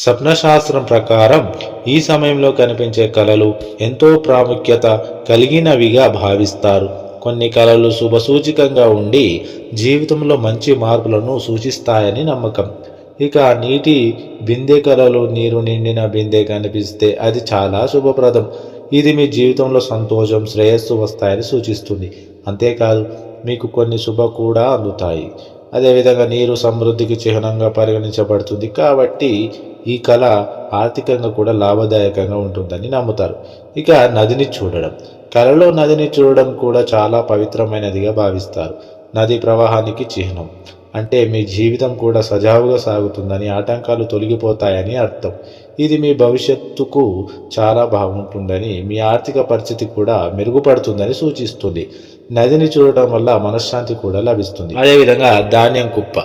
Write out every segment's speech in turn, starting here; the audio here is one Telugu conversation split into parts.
స్వప్నశాస్త్రం ప్రకారం ఈ సమయంలో కనిపించే కళలు ఎంతో ప్రాముఖ్యత కలిగినవిగా భావిస్తారు. కొన్ని కళలు శుభసూచికంగా ఉండి జీవితంలో మంచి మార్పులను సూచిస్తాయని నమ్మకం. ఇక నీటి బిందె కళలు నీరు నిండిన బిందె కనిపిస్తే అది చాలా శుభప్రదం. ఇది మీ జీవితంలో సంతోషం శ్రేయస్సు వస్తాయని సూచిస్తుంది. అంతేకాదు మీకు కొన్ని శుభ కూడా అందుతాయి. అదేవిధంగా నీరు సమృద్ధికి చిహ్నంగా పరిగణించబడుతుంది. కాబట్టి ఈ కళ ఆర్థికంగా కూడా లాభదాయకంగా ఉంటుందని నమ్ముతారు. ఇక నదిని చూడడం. కళలో నదిని చూడడం కూడా చాలా పవిత్రమైనదిగా భావిస్తారు. నది ప్రవాహానికి చిహ్నం. అంటే మీ జీవితం కూడా సజావుగా సాగుతుందని ఆటంకాలు తొలగిపోతాయని అర్థం. ఇది మీ భవిష్యత్తుకు చాలా బాగుంటుందని మీ ఆర్థిక పరిస్థితి కూడా మెరుగుపడుతుందని సూచిస్తుంది. నదిని చూడటం వల్ల మనశ్శాంతి కూడా లభిస్తుంది. అదేవిధంగా ధాన్యం కుప్ప.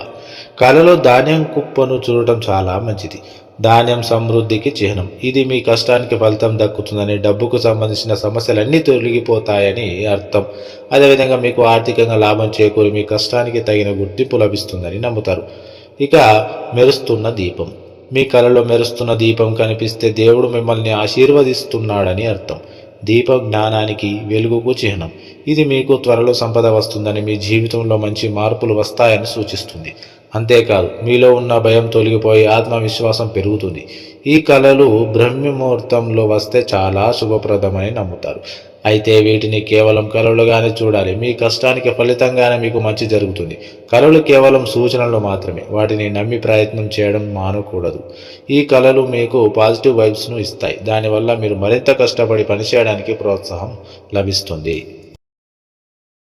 కళలో ధాన్యం కుప్పను చూడటం చాలా మంచిది. ధాన్యం సమృద్ధికి చిహ్నం. ఇది మీ కష్టానికి ఫలితం దక్కుతుందని డబ్బుకు సంబంధించిన సమస్యలన్నీ తొలగిపోతాయని అర్థం. అదేవిధంగా మీకు ఆర్థికంగా లాభం చేకూరి మీ కష్టానికి తగిన గుర్తింపు లభిస్తుందని నమ్ముతారు. ఇక మెరుస్తున్న దీపం. మీ కలలో మెరుస్తున్న దీపం కనిపిస్తే దేవుడు మిమ్మల్ని ఆశీర్వదిస్తున్నాడని అర్థం. దీప జ్ఞానానికి వెలుగుకు చిహ్నం. ఇది మీకు త్వరలో సంపద వస్తుందని మీ జీవితంలో మంచి మార్పులు వస్తాయని సూచిస్తుంది. అంతేకాదు మీలో ఉన్న భయం తొలగిపోయి ఆత్మవిశ్వాసం పెరుగుతుంది. ఈ కళలు బ్రహ్మముహూర్తంలో వస్తే చాలా శుభప్రదమని నమ్ముతారు. అయితే వీటిని కేవలం కళలుగానే చూడాలి. మీ కష్టానికి ఫలితంగానే మీకు మంచి జరుగుతుంది. కళలు కేవలం సూచనలు మాత్రమే. వాటిని నమ్మి ప్రయత్నం చేయడం మానకూడదు. ఈ కళలు మీకు పాజిటివ్ వైబ్స్ను ఇస్తాయి. దానివల్ల మీరు మరింత కష్టపడి పనిచేయడానికి ప్రోత్సాహం లభిస్తుంది.